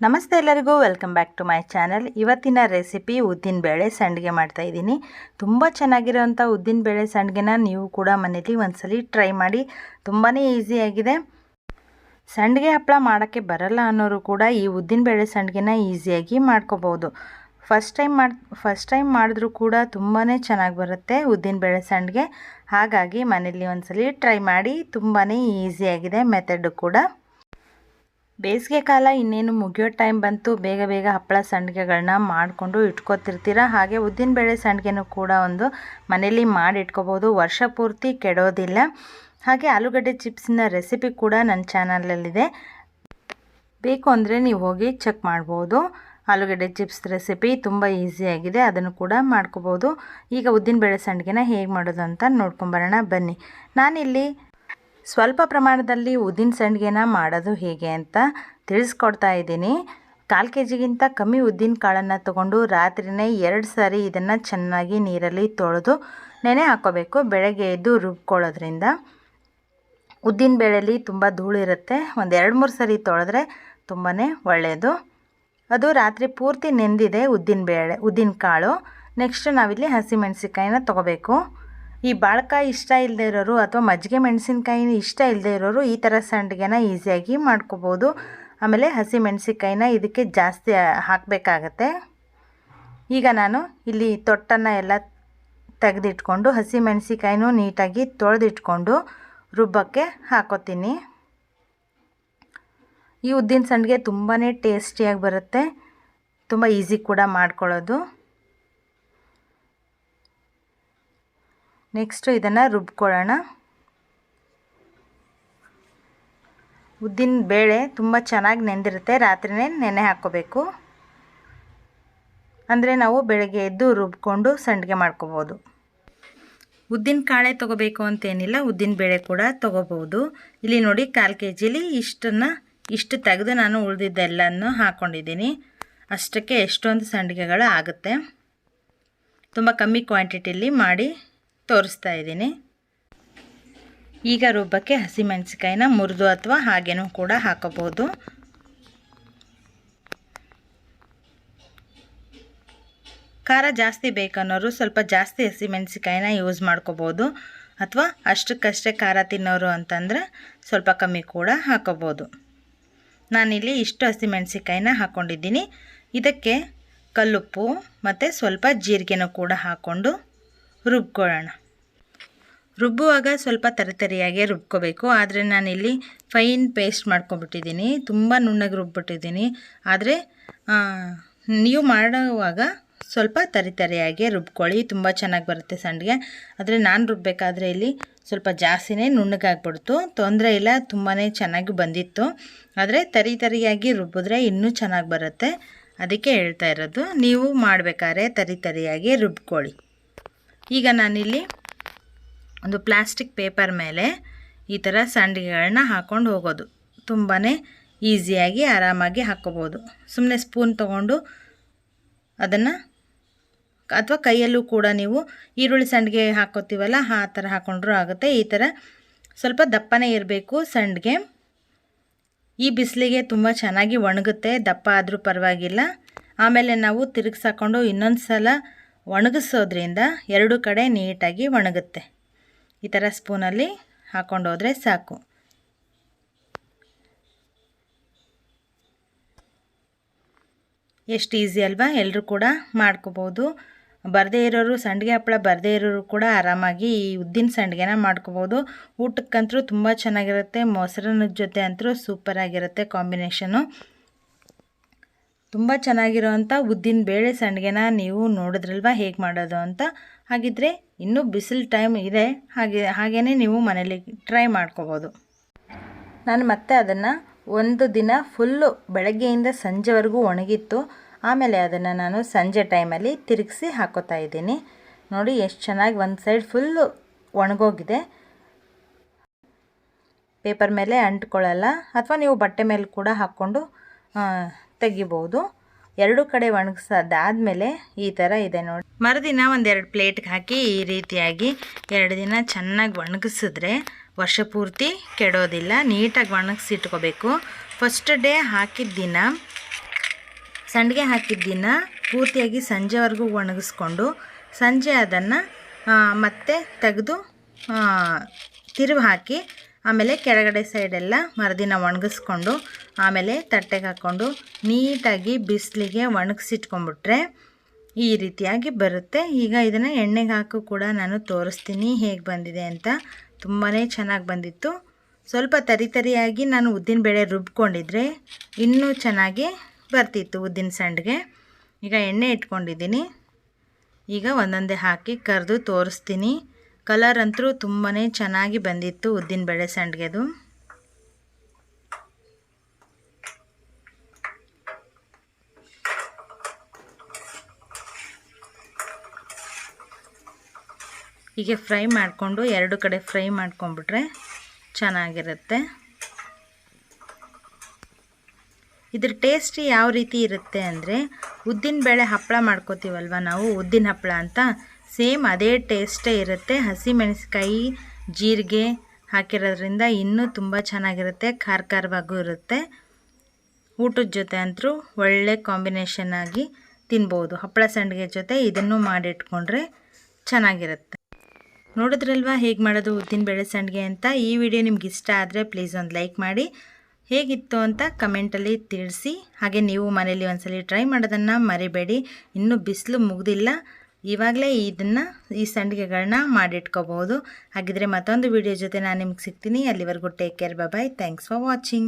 ನಮಸ್ತೆ ಎಲ್ಲರಿಗೂ welcome back to my channel ಇವತ್ತಿನ ರೆಸಿಪಿ ಉದ್ದಿನಬೇಳೆ ಸಂಡಿಗೆ ಮಾಡ್ತಾ ಇದ್ದೀನಿ. ತುಂಬ ಚೆನ್ನಾಗಿರೋವಂಥ ಉದ್ದಿನಬೇಳೆ ಸಂಡಿಗೆನ ನೀವು ಕೂಡ ಮನೇಲಿ ಒಂದ್ಸಲಿ ಟ್ರೈ ಮಾಡಿ ತುಂಬಾ ಈಸಿಯಾಗಿದೆ ಸಂಡಿಗೆ ಹಪ್ಪಳ ಮಾಡೋಕ್ಕೆ ಬರಲ್ಲ ಅನ್ನೋರು ಕೂಡ ಈ ಉದ್ದಿನ ಬೇಳೆ ಸಂಡಿಗೆನ ಈಸಿಯಾಗಿ ಮಾಡ್ಕೋಬೋದು ಫಸ್ಟ್ ಟೈಮ್ ಮಾಡಿ ಫಸ್ಟ್ ಟೈಮ್ ಮಾಡಿದ್ರೂ ಕೂಡ ತುಂಬಾ ಚೆನ್ನಾಗಿ ಬರುತ್ತೆ ಉದ್ದಿನ ಬೇಳೆ ಸಂಡಿಗೆ. ಹಾಗಾಗಿ ಮನೇಲಿ ಒಂದ್ಸಲಿ ಟ್ರೈ ಮಾಡಿ ತುಂಬಾ ಈಸಿಯಾಗಿದೆ ಮೆಥಡು ಕೂಡ. ಬೇಸಿಗೆ ಕಾಲ ಇನ್ನೇನು ಮುಗಿಯೋ ಟೈಮ್ ಬಂತು, ಬೇಗ ಬೇಗ ಹಪ್ಪಳ ಸಂಡಿಗೆಗಳನ್ನ ಮಾಡಿಕೊಂಡು ಇಟ್ಕೋತಿರ್ತೀರ? ಹಾಗೆ ಉದ್ದಿನಬೇಳೆ ಸಂಡಿಗೆನೂ ಕೂಡ ಒಂದು ಮನೇಲಿ ಮಾಡಿ ಇಟ್ಕೋಬೋದು. ವರ್ಷ ಪೂರ್ತಿ ಕೆಡೋದಿಲ್ಲ. ಹಾಗೆ ಆಲೂಗಡ್ಡೆ ಚಿಪ್ಸಿನ ರೆಸಿಪಿ ಕೂಡ ನನ್ನ ಚಾನಲಲ್ಲಿದೆ ಬೇಕು ಅಂದರೆ ನೀವು ಹೋಗಿ ಚೆಕ್ ಮಾಡ್ಬೋದು. ಆಲೂಗಡ್ಡೆ ಚಿಪ್ಸ್ ರೆಸಿಪಿ ತುಂಬ ಈಸಿಯಾಗಿದೆ ಅದನ್ನು ಕೂಡ ಮಾಡ್ಕೋಬೋದು. ಈಗ ಉದ್ದಿನಬೇಳೆ ಸಂಡಿಗೆನ ಹೇಗೆ ಮಾಡೋದು ಅಂತ ನೋಡ್ಕೊಂಬರೋಣ ಬನ್ನಿ. ನಾನಿಲ್ಲಿ ಸ್ವಲ್ಪ ಪ್ರಮಾಣದಲ್ಲಿ ಉದ್ದಿನ ಸಂಡಿಗೆನ ಮಾಡೋದು ಹೇಗೆ ಅಂತ ತಿಳಿಸ್ಕೊಡ್ತಾ ಇದ್ದೀನಿ. ಕಾಲು ಕೆ ಜಿಗಿಂತ ಕಮ್ಮಿ ಉದ್ದಿನ ಕಾಳನ್ನು ತೊಗೊಂಡು ರಾತ್ರಿನೇ ಎರಡು ಸಾರಿ ಇದನ್ನು ಚೆನ್ನಾಗಿ ನೀರಲ್ಲಿ ತೊಳೆದು ನೆನೆ ಹಾಕೋಬೇಕು, ಬೆಳಗ್ಗೆ ಎದ್ದು ರುಬ್ಕೊಳ್ಳೋದ್ರಿಂದ. ಉದ್ದಿನ ಬೇಳೆಯಲ್ಲಿ ತುಂಬ ಧೂಳಿರುತ್ತೆ ಒಂದು ಎರಡು ಮೂರು ಸರಿ ತೊಳೆದ್ರೆ ತುಂಬಾ ಒಳ್ಳೆಯದು ಅದು ರಾತ್ರಿ ಪೂರ್ತಿ ನೆಂದಿದೆ ಉದ್ದಿನ ಬೇಳೆ, ಉದ್ದಿನ ಕಾಳು. ನೆಕ್ಸ್ಟ್ ನಾವಿಲ್ಲಿ ಹಸಿಮೆಣಸಿಕಾಯಿನ ತೊಗೋಬೇಕು. ಈ ಬಾಳ್ಕಾಯಿ ಇಷ್ಟ ಇಲ್ಲದೆ ಇರೋರು ಅಥವಾ ಮಜ್ಜಿಗೆ ಮೆಣಸಿನ್ಕಾಯಿ ಇಷ್ಟ ಇಲ್ಲದೆ ಇರೋರು ಈ ಥರ ಸಂಡಿಗೆನ ಈಸಿಯಾಗಿ ಮಾಡ್ಕೋಬೋದು. ಆಮೇಲೆ ಹಸಿ ಮೆಣಸಿನ್ಕಾಯಿನ ಇದಕ್ಕೆ ಜಾಸ್ತಿ ಹಾಕಬೇಕಾಗತ್ತೆ. ಈಗ ನಾನು ಇಲ್ಲಿ ತೊಟ್ಟನ್ನು ಎಲ್ಲ ತೆಗೆದಿಟ್ಕೊಂಡು ಹಸಿ ಮೆಣಸಿನ್ಕಾಯಿನೂ ನೀಟಾಗಿ ತೊಳೆದಿಟ್ಕೊಂಡು ರುಬ್ಬಕ್ಕೆ ಹಾಕೋತೀನಿ. ಈ ಉದ್ದಿನ ಸಂಡಿಗೆ ತುಂಬಾ ಟೇಸ್ಟಿಯಾಗಿ ಬರುತ್ತೆ. ತುಂಬ ಈಸಿ ಕೂಡ ಮಾಡ್ಕೊಳ್ಳೋದು. ನೆಕ್ಸ್ಟು ಇದನ್ನು ರುಬ್ಕೊಳ್ಳೋಣ. ಉದ್ದಿನ ಬೇಳೆ ತುಂಬ ಚೆನ್ನಾಗಿ ನೆಂದಿರುತ್ತೆ. ರಾತ್ರಿನೇ ನೆನೆ ಹಾಕ್ಕೋಬೇಕು. ಅಂದರೆ ನಾವು ಬೆಳಗ್ಗೆ ಎದ್ದು ರುಬ್ಕೊಂಡು ಸಂಡಿಗೆ ಮಾಡ್ಕೋಬೋದು. ಉದ್ದಿನ ಕಾಳೆ ತೊಗೋಬೇಕು ಅಂತೇನಿಲ್ಲ ಉದ್ದಿನ ಬೇಳೆ ಕೂಡ ತೊಗೋಬೋದು. ಇಲ್ಲಿ ನೋಡಿ ಕಾಲು ಕೆ ಜಿಲಿ ಇಷ್ಟನ್ನು ಇಷ್ಟು ತೆಗೆದು ನಾನು ಉಳಿದಿದ್ದೆಲ್ಲನೂ ಹಾಕ್ಕೊಂಡಿದ್ದೀನಿ ಅಷ್ಟಕ್ಕೆ ಎಷ್ಟೊಂದು ಸಂಡಿಗೆಗಳು ಆಗುತ್ತೆ. ತುಂಬ ಕಮ್ಮಿ ಕ್ವಾಂಟಿಟಿಲಿ ಮಾಡಿ ತೋರಿಸ್ತಾ ಇದ್ದೀನಿ. ಈಗ ರುಬ್ಬಕ್ಕೆ ಹಸಿಮೆಣಸಿಕಾಯಿನ ಮುರಿದು ಅಥವಾ ಹಾಗೇನೂ ಕೂಡ ಹಾಕಬಹುದು. ಖಾರ ಜಾಸ್ತಿ ಬೇಕನ್ನೋರು ಸ್ವಲ್ಪ ಜಾಸ್ತಿ ಹಸಿಮೆಣಸಿಕಾಯಿನ ಯೂಸ್ ಮಾಡ್ಕೋಬೋದು ಅಥವಾ ಅಷ್ಟಕ್ಕಷ್ಟೇ ಖಾರ ತಿನ್ನೋರು ಅಂತಂದರೆ ಸ್ವಲ್ಪ ಕಮ್ಮಿ ಕೂಡ ಹಾಕೋಬೋದು ನಾನಿಲ್ಲಿ ಇಷ್ಟು ಹಸಿಮೆಣಸಿಕಾಯಿನ ಹಾಕ್ಕೊಂಡಿದ್ದೀನಿ ಇದಕ್ಕೆ ಕಲ್ಲುಪ್ಪು ಮತ್ತು ಸ್ವಲ್ಪ ಜೀರಿಗೆನೂ ಕೂಡ ಹಾಕ್ಕೊಂಡು ರುಬ್ಕೊಳ್ಳೋಣ. ರುಬ್ಬುವಾಗ ಸ್ವಲ್ಪ ತರಿತರಿಯಾಗೆ ರುಬ್ಕೋಬೇಕು. ಆದರೆ ನಾನಿಲ್ಲಿ ಫೈನ್ ಪೇಸ್ಟ್ ಮಾಡ್ಕೊಂಬಿಟ್ಟಿದ್ದೀನಿ ತುಂಬ ನುಣ್ಣಗೆ ರುಬ್ಬಿಟ್ಟಿದ್ದೀನಿ. ಆದರೆ ನೀವು ಮಾಡುವಾಗ ಸ್ವಲ್ಪ ತರಿತರಿಯಾಗಿ ರುಬ್ಕೊಳ್ಳಿ. ತುಂಬ ಚೆನ್ನಾಗಿ ಬರುತ್ತೆ ಸಂಡಿಗೆ ಆದರೆ ನಾನು ರುಬ್ಬಬೇಕಾದ್ರೆ ಇಲ್ಲಿ ಸ್ವಲ್ಪ ಜಾಸ್ತಿನೇ ನುಣ್ಣಗಾಗ್ಬಿಡ್ತು. ತೊಂದರೆ ಇಲ್ಲ ತುಂಬಾ ಚೆನ್ನಾಗಿ ಬಂದಿತ್ತು. ಆದರೆ ತರಿ ತರಿಯಾಗಿ ರುಬ್ಬಿದ್ರೆ ಇನ್ನೂ ಚೆನ್ನಾಗಿ ಬರುತ್ತೆ. ಅದಕ್ಕೆ ಹೇಳ್ತಾ ಇರೋದು, ನೀವು ಮಾಡಬೇಕಾದ್ರೆ ತರಿತರಿಯಾಗಿ ರುಬ್ಕೊಳ್ಳಿ. ಈಗ ನಾನಿಲ್ಲಿ ಒಂದು ಪ್ಲಾಸ್ಟಿಕ್ ಪೇಪರ್ ಮೇಲೆ ಈ ಥರ ಸಂಡಿಗೆಗಳನ್ನ ಹಾಕ್ಕೊಂಡು ಹೋಗೋದು. ತುಂಬಾ ಈಸಿಯಾಗಿ ಆರಾಮಾಗಿ ಹಾಕ್ಕೋಬೋದು. ಸುಮ್ಮನೆ ಸ್ಪೂನ್ ತೊಗೊಂಡು ಅದನ್ನು ಅಥವಾ ಕೈಯಲ್ಲೂ ಕೂಡ ನೀವು ಈರುಳ್ಳಿ ಸಂಡಿಗೆ ಹಾಕೋತೀವಲ್ಲ ಆ ಥರ ಹಾಕ್ಕೊಂಡ್ರೂ ಆಗುತ್ತೆ. ಈ ಥರ ಸ್ವಲ್ಪ ದಪ್ಪನೇ ಇರಬೇಕು ಸಂಡಿಗೆ. ಈ ಬಿಸಿಲಿಗೆ ತುಂಬ ಚೆನ್ನಾಗಿ ಒಣಗುತ್ತೆ. ದಪ್ಪ ಆದರೂ ಪರವಾಗಿಲ್ಲ. ಆಮೇಲೆ ನಾವು ತಿರುಗಿಸಾಕೊಂಡು ಇನ್ನೊಂದು ಸಲ ಒಣಗಿಸೋದ್ರಿಂದ ಎರಡು ಕಡೆ ನೀಟಾಗಿ ಒಣಗುತ್ತೆ. ಈ ಥರ ಸ್ಪೂನಲ್ಲಿ ಹಾಕ್ಕೊಂಡು ಹೋದರೆ ಸಾಕು. ಎಷ್ಟು ಈಸಿ ಅಲ್ವಾ? ಎಲ್ಲರೂ ಕೂಡ ಮಾಡ್ಕೋಬೋದು. ಬರದೇ ಇರೋರು, ಸಂಡಿಗೆ ಹಪ್ಪಳ ಬರದೇ ಇರೋರು ಕೂಡ ಆರಾಮಾಗಿ ಈ ಉದ್ದಿನ ಸಂಡಿಗೆನ ಮಾಡ್ಕೋಬೋದು. ಊಟಕ್ಕಂತರೂ ತುಂಬ ಚೆನ್ನಾಗಿರುತ್ತೆ. ಮೊಸರಿನ ಜೊತೆ ಅಂತೂ ಸೂಪರಾಗಿರುತ್ತೆ ಕಾಂಬಿನೇಷನು. ತುಂಬ ಚೆನ್ನಾಗಿರೋವಂಥ ಉದ್ದಿನ ಬೇಳೆ ಸಂಡಿಗೆನ ನೀವು ನೋಡಿದ್ರಲ್ವ ಹೇಗೆ ಮಾಡೋದು ಅಂತ? ಹಾಗಿದ್ರೆ ಇನ್ನೂ ಬಿಸಿಲು ಟೈಮ್ ಇದೆ, ಹಾಗೆ ಹಾಗೆಯೇ ನೀವು ಮನೇಲಿ ಟ್ರೈ ಮಾಡ್ಕೋಬೋದು. ನಾನು ಮತ್ತೆ ಅದನ್ನು ಒಂದು ದಿನ ಫುಲ್ಲು ಬೆಳಗ್ಗೆಯಿಂದ ಸಂಜೆವರೆಗೂ ಒಣಗಿತ್ತು. ಆಮೇಲೆ ಅದನ್ನು ನಾನು ಸಂಜೆ ಟೈಮಲ್ಲಿ ತಿರುಗಿಸಿ ಹಾಕೋತಾ ಇದ್ದೀನಿ. ನೋಡಿ ಎಷ್ಟು ಚೆನ್ನಾಗಿ ಒಂದು ಸೈಡ್ ಫುಲ್ಲು ಒಣಗೋಗಿದೆ. ಪೇಪರ್ ಮೇಲೆ ಅಂಟ್ಕೊಳ್ಳಲ್ಲ, ಅಥವಾ ನೀವು ಬಟ್ಟೆ ಮೇಲೆ ಕೂಡ ಹಾಕ್ಕೊಂಡು ತೆಗಿಬೋದು. ಎರಡು ಕಡೆ ಒಣಗಿಸೋದಾದಮೇಲೆ ಈ ಥರ ಇದೆ ನೋಡಿ. ಮರುದಿನ ಒಂದೆರಡು ಪ್ಲೇಟ್ಗೆ ಹಾಕಿ ಈ ರೀತಿಯಾಗಿ ಎರಡು ದಿನ ಚೆನ್ನಾಗಿ ಒಣಗಿಸಿದ್ರೆ ವರ್ಷ ಪೂರ್ತಿ ಕೆಡೋದಿಲ್ಲ, ನೀಟಾಗಿ ಒಣಗಿಸಿಟ್ಕೋಬೇಕು. ಫಸ್ಟ್ ಡೇ ಹಾಕಿದ ದಿನ, ಸಂಡಿಗೆ ದಿನ ಪೂರ್ತಿಯಾಗಿ ಸಂಜೆವರೆಗೂ ಒಣಗಿಸ್ಕೊಂಡು ಸಂಜೆ ಅದನ್ನು ಮತ್ತೆ ತೆಗೆದು ತಿರುವು ಹಾಕಿ ಆಮೇಲೆ ಕೆಳಗಡೆ ಸೈಡೆಲ್ಲ ಮರದಿನ ಒಣಗಿಸ್ಕೊಂಡು, ಆಮೇಲೆ ತಟ್ಟೆಗೆ ಹಾಕ್ಕೊಂಡು ನೀಟಾಗಿ ಬಿಸಿಲಿಗೆ ಒಣಗಿಸಿಟ್ಕೊಂಡ್ಬಿಟ್ರೆ ಈ ರೀತಿಯಾಗಿ ಬರುತ್ತೆ. ಈಗ ಇದನ್ನು ಎಣ್ಣೆಗೆ ಹಾಕು ಕೂಡ ನಾನು ತೋರಿಸ್ತೀನಿ ಹೇಗೆ ಬಂದಿದೆ ಅಂತ. ತುಂಬಾ ಚೆನ್ನಾಗಿ ಬಂದಿತ್ತು. ಸ್ವಲ್ಪ ತರಿತರಿಯಾಗಿ ನಾನು ಉದ್ದಿನಬೇಳೆ ರುಬ್ಕೊಂಡಿದ್ರೆ ಇನ್ನೂ ಚೆನ್ನಾಗಿ ಬರ್ತಿತ್ತು ಉದ್ದಿನ ಸಂಡಿಗೆ ಈಗ ಎಣ್ಣೆ ಇಟ್ಕೊಂಡಿದ್ದೀನಿ. ಈಗ ಒಂದೊಂದೇ ಹಾಕಿ ಕರೆದು ತೋರಿಸ್ತೀನಿ. ಕಲರ್ ಅಂತೂ ತುಂಬಾ ಚೆನ್ನಾಗಿ ಬಂದಿತ್ತು ಉದ್ದಿನಬೇಳೆ ಸಂಡಿಗೆದು. ಹೀಗೆ ಫ್ರೈ ಮಾಡಿಕೊಂಡು ಎರಡು ಕಡೆ ಫ್ರೈ ಮಾಡ್ಕೊಂಬಿಟ್ರೆ ಚೆನ್ನಾಗಿರುತ್ತೆ. ಇದ್ರ ಟೇಸ್ಟ್ ಯಾವ ರೀತಿ ಇರುತ್ತೆ ಅಂದರೆ ಉದ್ದಿನ ಬೇಳೆ ಹಪ್ಪಳ ಮಾಡ್ಕೋತೀವಲ್ವ ನಾವು ಉದ್ದಿನ ಹಪ್ಪಳ ಅಂತ ಸೇಮ್ ಅದೇ ಟೇಸ್ಟೇ ಇರುತ್ತೆ. ಹಸಿಮೆಣಸಿಕಾಯಿ ಜೀರಿಗೆ ಹಾಕಿರೋದ್ರಿಂದ ಇನ್ನೂ ತುಂಬ ಚೆನ್ನಾಗಿರುತ್ತೆ ಖಾರ ಖಾರವಾಗೂ ಇರುತ್ತೆ. ಊಟದ ಜೊತೆ ಅಂತೂ ಒಳ್ಳೆ ಕಾಂಬಿನೇಷನ್ ಆಗಿ ತಿನ್ಬೋದು. ಹಪ್ಪಳ ಸಂಡಿಗೆ ಜೊತೆ ಇದನ್ನು ಮಾಡಿಟ್ಕೊಂಡ್ರೆ ಚೆನ್ನಾಗಿರುತ್ತೆ. ನೋಡಿದ್ರಲ್ವಾ ಹೇಗೆ ಮಾಡೋದು ಉದ್ದಿನ ಬೇಳೆ ಸಂಡಿಗೆ ಅಂತ? ಈ ವಿಡಿಯೋ ನಿಮ್ಗೆ ಇಷ್ಟ ಆದರೆ ಪ್ಲೀಸ್ ಒಂದು ಲೈಕ್ ಮಾಡಿ. ಹೇಗಿತ್ತು ಅಂತ ಕಮೆಂಟಲ್ಲಿ ತಿಳಿಸಿ. ಹಾಗೆ ನೀವು ಮನೇಲಿ ಒಂದ್ಸಲಿ ಟ್ರೈ ಮಾಡೋದನ್ನು ಮರಿಬೇಡಿ. ಇನ್ನೂ ಬಿಸಿಲು ಮುಗ್ದಿಲ್ಲ. ಇವಾಗಲೇ ಇದನ್ನು ಈ ಸಂಡಿಗೆಗಳನ್ನ ಮಾಡಿಟ್ಕೋಬಹುದು. ಹಾಗಿದ್ರೆ ಮತ್ತೊಂದು ವಿಡಿಯೋ ಜೊತೆ ನಾನು ನಿಮ್ಗೆ ಸಿಗ್ತೀನಿ. ಅಲ್ಲಿವರೆಗೂ take care bye thanks for watching